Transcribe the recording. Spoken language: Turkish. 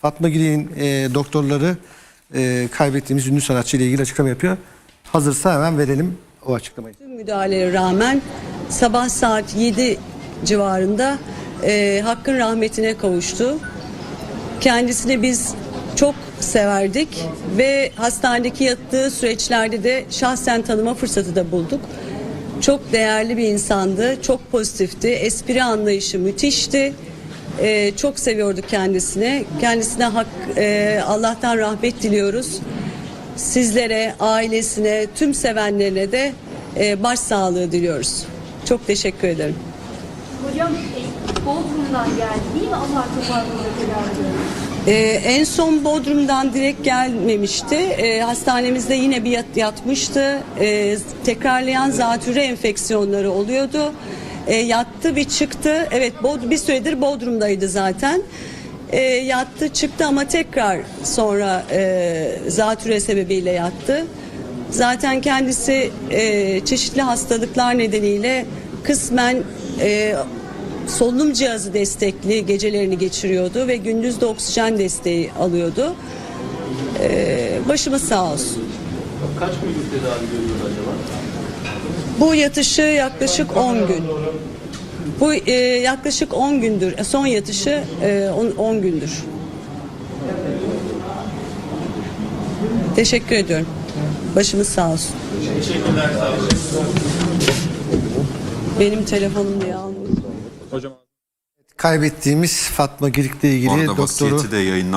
Fatma Gül'ün e, doktorları e, kaybettiğimiz ünlü sanatçı ile ilgili açıklama yapıyor. Hazırsa hemen verelim o açıklamayı. Tüm müdahalelere rağmen sabah saat 7 civarında e, Hakk'ın rahmetine kavuştu. Kendisini biz çok severdik ve hastanedeki yattığı süreçlerde de şahsen tanıma fırsatı da bulduk. Çok değerli bir insandı, çok pozitifti, espri anlayışı müthişti. E, çok seviyorduk kendisini. Kendisine hak, e, Allah'tan rahmet diliyoruz sizlere, ailesine, tüm sevenlerine de e, başsağlığı diliyoruz. Çok teşekkür ederim. Hocam e, Bodrum'dan geldi değil mi ediyor? Ee, en son Bodrum'dan direkt gelmemişti. Ee, hastanemizde yine bir yat, yatmıştı. Ee, tekrarlayan zatürre enfeksiyonları oluyordu. Ee, yattı bir çıktı. Evet bir süredir Bodrum'daydı zaten. Ee, yattı çıktı ama tekrar sonra e, zatürre sebebiyle yattı. Zaten kendisi e, çeşitli hastalıklar nedeniyle kısmen e, solunum cihazı destekli gecelerini geçiriyordu ve gündüz de oksijen desteği alıyordu. Ee, başımız sağ olsun. Kaç günlük tedavi görüyor acaba? Bu yatışı yaklaşık 10 gün. Bu e, yaklaşık 10 gündür. E, Son yatışı e, 10 gündür. Teşekkür ediyorum. Başımız sağ olsun. Teşekkürler sağ olun. Benim telefonum diye almayın. Hocam Kaybettiğimiz Fatma Girik ile ilgili Orada doktoru de yayınlandı.